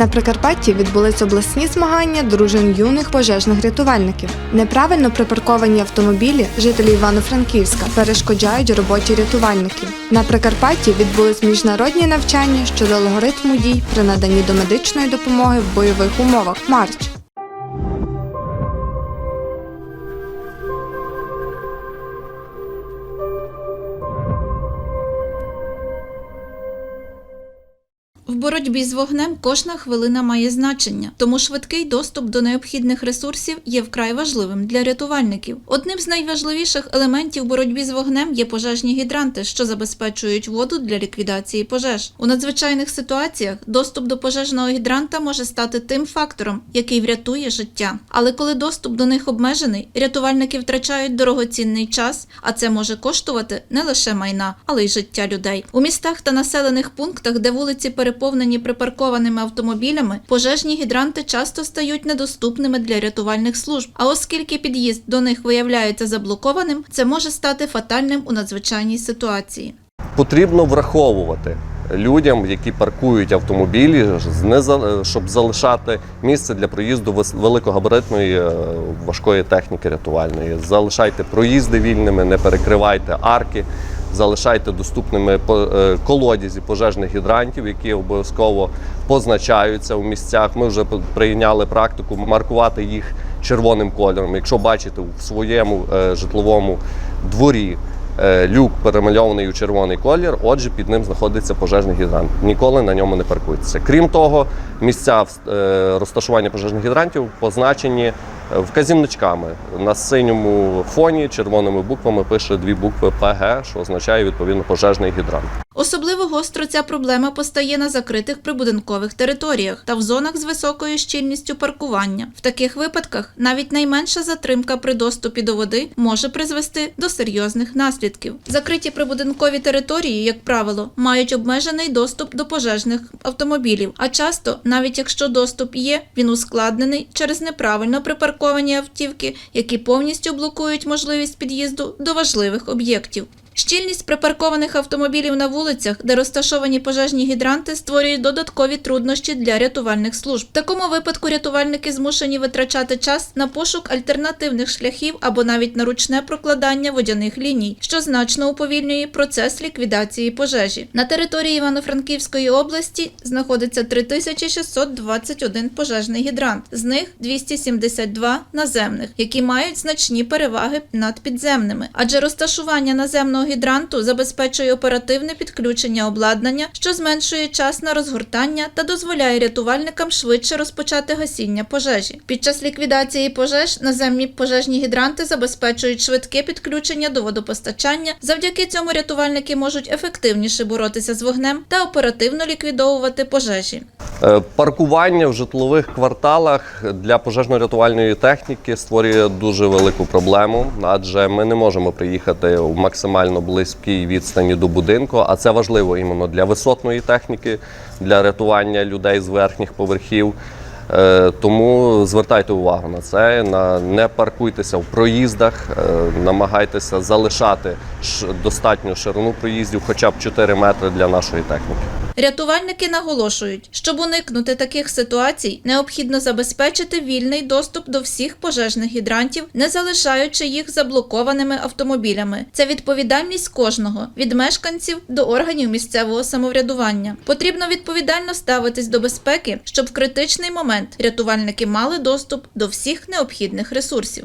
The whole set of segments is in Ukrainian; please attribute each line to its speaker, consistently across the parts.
Speaker 1: На Прикарпатті відбулись обласні змагання дружин юних пожежних рятувальників. Неправильно припарковані автомобілі жителі Івано-Франківська перешкоджають роботі рятувальників. На Прикарпатті відбулись міжнародні навчання щодо алгоритму дій при наданні домедичної допомоги в бойових умовах. Марч.
Speaker 2: Боротьбі з вогнем кожна хвилина має значення, тому швидкий доступ до необхідних ресурсів є вкрай важливим для рятувальників. Одним з найважливіших елементів боротьби з вогнем є пожежні гідранти, що забезпечують воду для ліквідації пожеж. У надзвичайних ситуаціях доступ до пожежного гідранта може стати тим фактором, який врятує життя. Але коли доступ до них обмежений, рятувальники втрачають дорогоцінний час, а це може коштувати не лише майна, але й життя людей. У містах та населених пунктах, де вулиці переповнені припаркованими автомобілями, пожежні гідранти часто стають недоступними для рятувальних служб. А оскільки під'їзд до них виявляється заблокованим, це може стати фатальним у надзвичайній ситуації.
Speaker 3: Потрібно враховувати людям, які паркують автомобілі, за- щоб залишати місце для проїзду великогабаритної е, важкої техніки рятувальної. Залишайте проїзди вільними, не перекривайте арки. Залишайте доступними е, колодязі пожежних гідрантів, які обов'язково позначаються у місцях. Ми вже прийняли практику маркувати їх червоним кольором. Якщо бачите в своєму е, житловому дворі е, люк перемальований у червоний колір, отже, під ним знаходиться пожежний гідрант. Ніколи на ньому не паркуйтеся. Крім того, місця розташування пожежних гідрантів позначені вказівничками. На синьому фоні червоними буквами пише дві букви ПГ, що означає відповідно пожежний гідрант.
Speaker 2: Особливо гостро ця проблема постає на закритих прибудинкових територіях та в зонах з високою щільністю паркування. В таких випадках навіть найменша затримка при доступі до води може призвести до серйозних наслідків. Закриті прибудинкові території, як правило, мають обмежений доступ до пожежних автомобілів. А часто, навіть якщо доступ є, він ускладнений через неправильно припарковані автівки, які повністю блокують можливість під'їзду до важливих об'єктів. Щільність припаркованих автомобілів на вулицях, де розташовані пожежні гідранти, створює додаткові труднощі для рятувальних служб. В такому випадку рятувальники змушені витрачати час на пошук альтернативних шляхів або навіть на ручне прокладання водяних ліній, що значно уповільнює процес ліквідації пожежі. На території Івано-Франківської області знаходиться 3621 пожежний гідрант, з них 272 наземних, які мають значні переваги над підземними, адже розташування наземного гідранту забезпечує оперативне підключення обладнання, що зменшує час на розгортання та дозволяє рятувальникам швидше розпочати гасіння пожежі. Під час ліквідації пожеж наземні пожежні гідранти забезпечують швидке підключення до водопостачання. Завдяки цьому рятувальники можуть ефективніше боротися з вогнем та оперативно ліквідовувати пожежі.
Speaker 3: Е, Паркування в житлових кварталах для пожежно-рятувальної техніки створює дуже велику проблему, адже ми не можемо приїхати в максимально близькій відстані до будинку. А це важливо іменно для висотної техніки, для рятування людей з верхніх поверхів. Е, Тому звертайте увагу на це. Не паркуйтеся в проїздах, е, намагайтеся залишати достатню ширину проїздів, хоча б 4 метри для нашої техніки.
Speaker 2: Рятувальники наголошують, щоб уникнути таких ситуацій, необхідно забезпечити вільний доступ до всіх пожежних гідрантів, не залишаючи їх заблокованими автомобілями. Це відповідальність кожного від мешканців до органів місцевого самоврядування. Потрібно відповідально ставитись до безпеки, щоб в критичний момент рятувальники мали доступ до всіх необхідних ресурсів.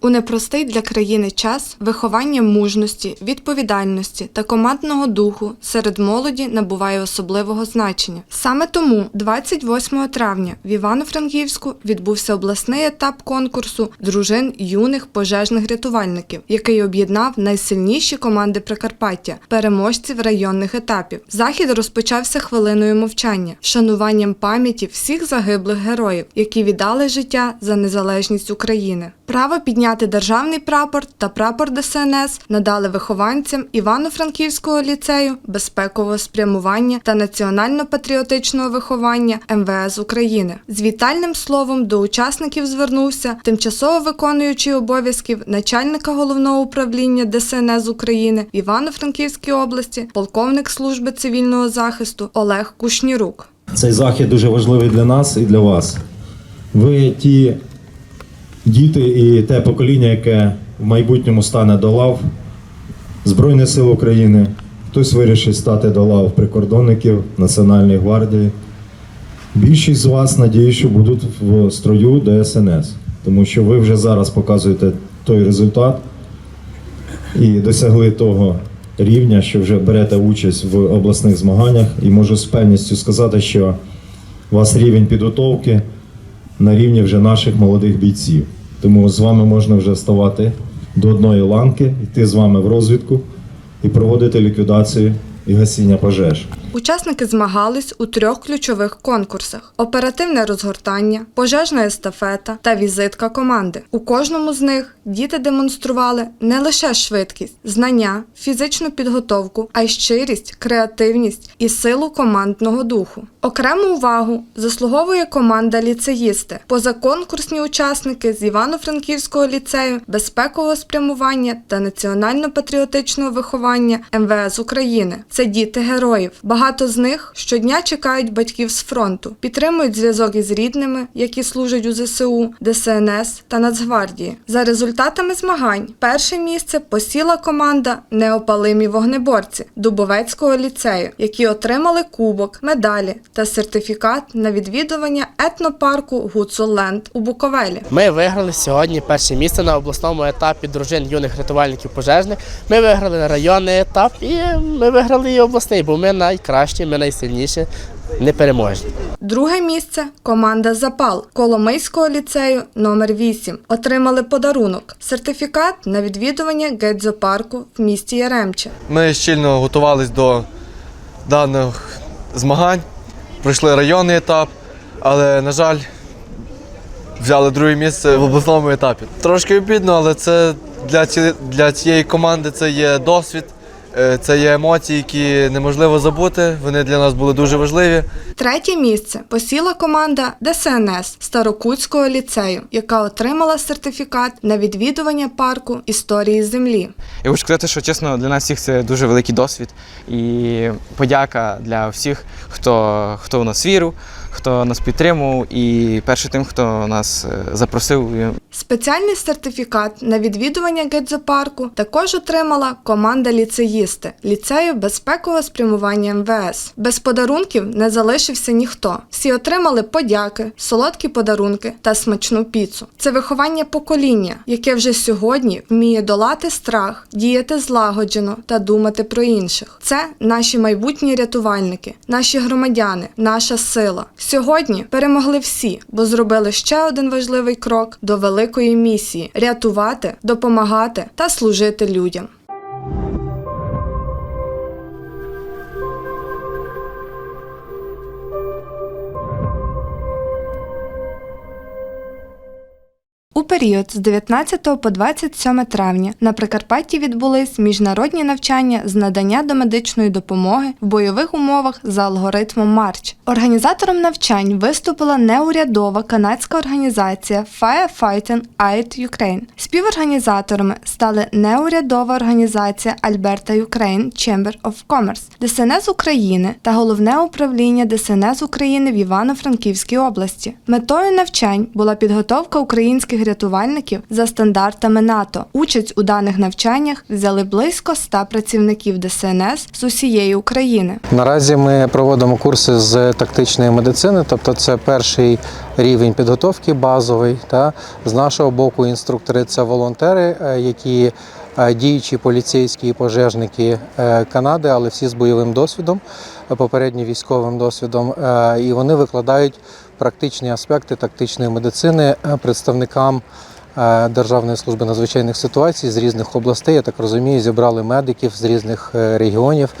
Speaker 1: У непростий для країни час виховання мужності, відповідальності та командного духу серед молоді набуває особливого значення. Саме тому 28 травня в Івано-Франківську відбувся обласний етап конкурсу дружин юних пожежних рятувальників, який об'єднав найсильніші команди Прикарпаття, переможців районних етапів. Захід розпочався хвилиною мовчання, вшануванням пам'яті всіх загиблих героїв, які віддали життя за незалежність України. Право підняти державний прапор та прапор ДСНС надали вихованцям Івано-Франківського ліцею безпекового спрямування та національно-патріотичного виховання МВС України. З вітальним словом до учасників звернувся тимчасово виконуючий обов'язків начальника головного управління ДСНС України в Івано-Франківській області, полковник служби цивільного захисту Олег Кушнірук.
Speaker 4: Цей захід дуже важливий для нас і для вас. Ви ті діти і те покоління, яке в майбутньому стане до лав Збройних сил України. Хтось вирішить стати до лав прикордонників Національної гвардії. Більшість з вас, надію, що будуть в строю ДСНС, тому що ви вже зараз показуєте той результат і досягли того рівня, що вже берете участь в обласних змаганнях, і можу з певністю сказати, що у вас рівень підготовки на рівні вже наших молодих бійців. Тому з вами можна вже ставати до одної ланки, йти з вами в розвідку і проводити ліквідацію і гасіння пожеж.
Speaker 1: Учасники змагались у трьох ключових конкурсах: оперативне розгортання, пожежна естафета та візитка команди. У кожному з них діти демонстрували не лише швидкість, знання, фізичну підготовку, а й щирість, креативність і силу командного духу. Окрему увагу заслуговує команда ліцеїсти, позаконкурсні учасники з Івано-Франківського ліцею безпекового спрямування та національно-патріотичного виховання МВС України. Це діти героїв. Багато з них щодня чекають батьків з фронту, підтримують зв'язок із рідними, які служать у ЗСУ, ДСНС та Нацгвардії. За результатами змагань перше місце посіла команда Неопалимі вогнеборці Дубовецького ліцею, які отримали кубок, медалі та сертифікат на відвідування етнопарку Гуцулленд у Буковелі.
Speaker 5: Ми виграли сьогодні перше місце на обласному етапі дружин юних рятувальників пожежних. Ми виграли районний етап і ми виграли і обласний, бо ми найкращі, ми найсильніші, непереможні.
Speaker 1: Друге місце команда Запал Коломийського ліцею номер 8 отримали подарунок сертифікат на відвідування гедзопарку в місті Яремче.
Speaker 6: Ми щільно готувалися до даних змагань, пройшли районний етап, але, на жаль, взяли друге місце в обласному етапі. Трошки обідно, але це для, ці, для цієї команди це є досвід, це є емоції, які неможливо забути. Вони для нас були дуже важливі.
Speaker 1: Третє місце посіла команда ДСНС Старокутського ліцею, яка отримала сертифікат на відвідування парку історії землі.
Speaker 7: Я хочу сказати, що чесно, для нас всіх це дуже великий досвід і подяка для всіх, хто, хто в нас вірив, хто нас підтримував, і перше тим, хто нас е, запросив.
Speaker 1: Спеціальний сертифікат на відвідування гедзопарку також отримала команда ліцеїсти ліцею безпекового спрямування МВС. Без подарунків не залишився ніхто. Всі отримали подяки, солодкі подарунки та смачну піцу. Це виховання покоління, яке вже сьогодні вміє долати страх, діяти злагоджено та думати про інших. Це наші майбутні рятувальники, наші громадяни, наша сила. Сьогодні перемогли всі, бо зробили ще один важливий крок до великої місії рятувати, допомагати та служити людям. Період з 19 по 27 травня на Прикарпатті відбулись міжнародні навчання з надання домедичної допомоги в бойових умовах за алгоритмом Марч. Організатором навчань виступила неурядова канадська організація Firefighting Aid Ukraine. Співорганізаторами стали неурядова організація Alberta Ukraine Chamber of Commerce, ДСНС України та головне управління ДСНС України в Івано-Франківській області. Метою навчань була підготовка українських рятувальників за стандартами НАТО. Участь у даних навчаннях взяли близько 100 працівників ДСНС з усієї України.
Speaker 8: Наразі ми проводимо курси з тактичної медицини, тобто це перший рівень підготовки базовий. Та з нашого боку інструктори це волонтери, е, які е, діючі поліцейські і пожежники е, Канади, але всі з бойовим досвідом, попередньо військовим досвідом, і вони викладають практичні аспекти тактичної медицини е, представникам е, Державної служби надзвичайних ситуацій з різних областей. Я так розумію, зібрали медиків з різних е, регіонів,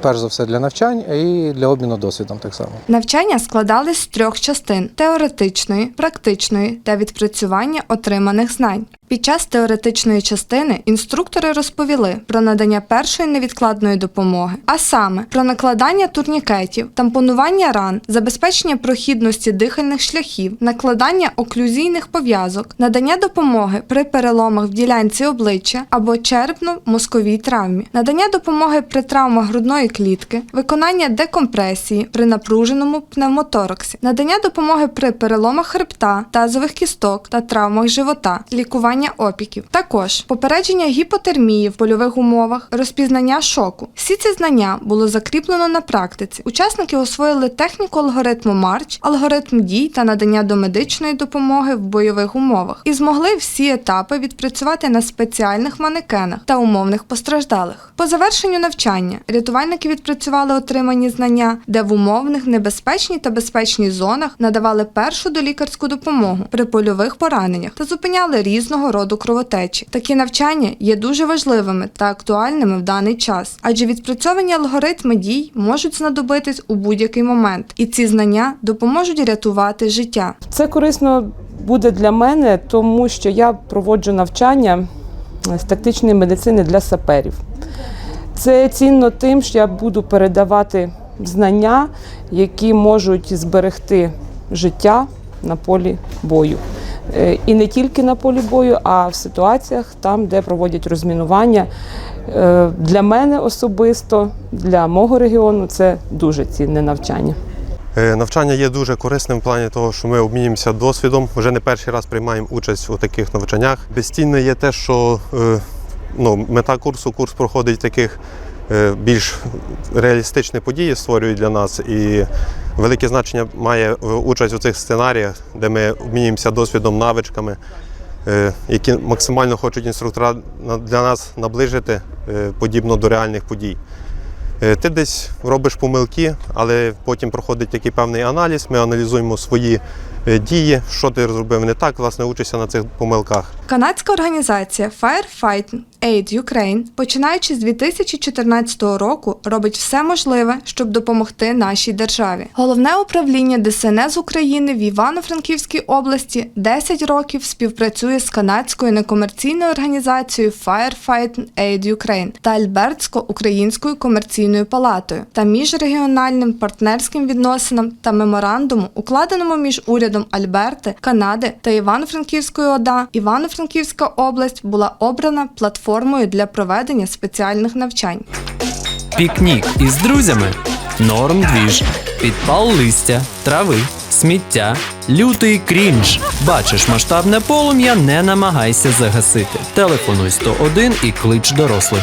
Speaker 8: перш за все для навчань і для обміну досвідом так само.
Speaker 1: Навчання складались з трьох частин: теоретичної, практичної та відпрацювання отриманих знань. Під час теоретичної частини інструктори розповіли про надання першої невідкладної допомоги, а саме про накладання турнікетів, тампонування ран, забезпечення прохідності дихальних шляхів, накладання оклюзійних пов'язок, надання допомоги при переломах в ділянці обличчя або черепно-мозковій травмі, надання допомоги при травмах грудної клітки, виконання декомпресії при напруженому пневмотораксі, надання допомоги при переломах хребта, тазових кісток та травмах живота, лікування опіків. Також попередження гіпотермії в польових умовах, розпізнання шоку. Всі ці знання було закріплено на практиці. Учасники освоїли техніку алгоритму Марч, алгоритм дій та надання домедичної допомоги в бойових умовах і змогли всі етапи відпрацювати на спеціальних манекенах та умовних постраждалих. По завершенню навчання рятувальники відпрацювали отримані знання, де в умовних, небезпечній та безпечній зонах надавали першу долікарську допомогу при польових пораненнях та зупиняли різного роду кровотечі. Такі навчання є дуже важливими та актуальними в даний час, адже відпрацьовані алгоритми дій можуть знадобитись у будь-який момент, і ці знання допоможуть рятувати життя.
Speaker 9: Це корисно буде для мене, тому що я проводжу навчання з тактичної медицини для саперів. Це цінно тим, що я буду передавати знання, які можуть зберегти життя на полі бою. Е, І не тільки на полі бою, а в ситуаціях там, де проводять розмінування. Е, Для мене особисто, для мого регіону, це дуже цінне навчання.
Speaker 10: Е, Навчання є дуже корисним в плані того, що ми обмінюємося досвідом. Вже не перший раз приймаємо участь у таких навчаннях. Безцінне є те, що ну, мета курсу курс проходить таких більш реалістичні події, створюють для нас. І велике значення має е, участь у цих сценаріях, де ми обмінюємося досвідом, навичками, е, які максимально хочуть інструктора для нас наближити е, подібно до реальних подій. Е, Ти десь робиш помилки, але потім проходить такий певний аналіз. Ми аналізуємо свої е, дії, що ти зробив не так, власне, учишся на цих помилках.
Speaker 1: Канадська організація Firefighting Aid Ukraine, починаючи з 2014 року, робить все можливе, щоб допомогти нашій державі. Головне управління ДСНС України в Івано-Франківській області 10 років співпрацює з канадською некомерційною організацією Firefighting Aid Ukraine та Альбертсько-українською комерційною палатою та міжрегіональним партнерським відносинам та меморандуму, укладеному між урядом Альберти, Канади та Івано-Франківської ОДА, Івано-Франківська область була обрана платформою для проведення спеціальних навчань.
Speaker 11: Пікнік із друзями. Норм двіж. Підпал листя, трави, сміття, лютий крінж. Бачиш масштабне полум'я, не намагайся загасити. Телефонуй 101 і клич дорослих.